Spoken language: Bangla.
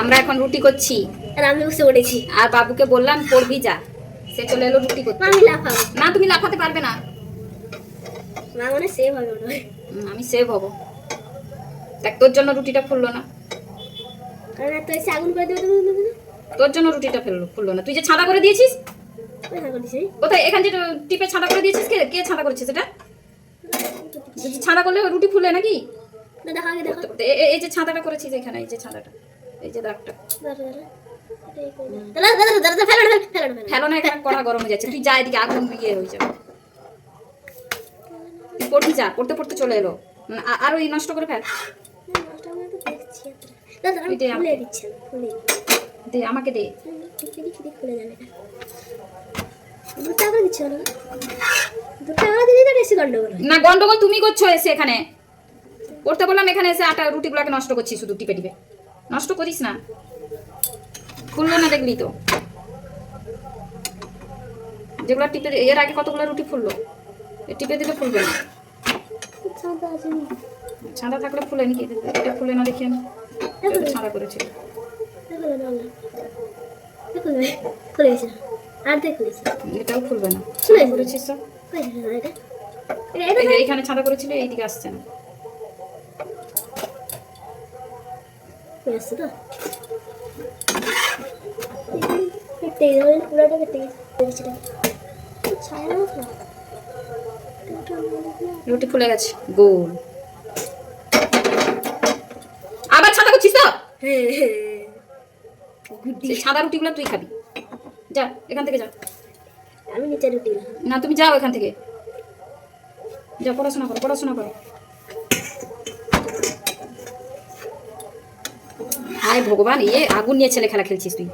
আমরা এখন রুটি করছি। আর আমি বসে পড়েছি। আর বাবুকে বললাম পড়বি যা। সে চলে এলো রুটি করতে। আমি লাফাবো। না তুমি লাফাতে পারবে না। মা মানে সেভ হবে না আমি সেভ হব। দেখ তোর জন্য রুটিটা ফুললো না। কারণ এত এসে আগুন করে দেবে তোর জন্য রুটিটা ফেলল ফুললো না। তুই যে ছাদা করে দিয়েছিস? কোথায় এখান যে টিপে ছাদা করে দিয়েছিস কে? কে ছাদা করেছে সেটা? ছাদা করলে রুটি ফুলে নাকি? এই যে ছাদাটা করেছিস এখানে এই যে ছাদাটা। এই যে দাগটা এখানে কড়া গরম হয়ে যাচ্ছে। তুই যা এদিকে আগুন হয়ে যাবে। যা পড়তে পড়তে চলে এলো। আরও এই নষ্ট করে ফেল। দে আমাকে দে। না গন্ডগোল তুমি করছ এসে এখানে। পড়তে বললাম এখানে এসে আটা রুটিগুলোকে নষ্ট করছি শুধু টিপে টিপে। নষ্ট করিস না। ফুললো না দেখলি তো। যেগুলো টিপে এর আগে কতগুলো রুটি ফুললো? টিপে দিলে ফুলবে না। ছাঁদা থাকলে ফুলে নাকি? এটা ফুলে না দেখি আমি। ছাঁদা আর এটাও ফুলবে না। করেছিস করেছে এইখানে ছাঁদা করেছিল এইদিকে আসছে না। হয়ে আসছে তো কেটে গেছে পুরোটা কেটে গেছে ছায়া রুটি ফুলে গেছে গোল আবার ছাঁদা করছিস তো সাদা রুটিগুলো তুই খাবি যা এখান থেকে যা আমি নিচে রুটি না তুমি যাও এখান থেকে যাও পড়াশোনা করো পড়াশোনা করো হায় ভগবান ইয়ে আগুন নিয়ে ছেলে খেলা খেলছিস তুই।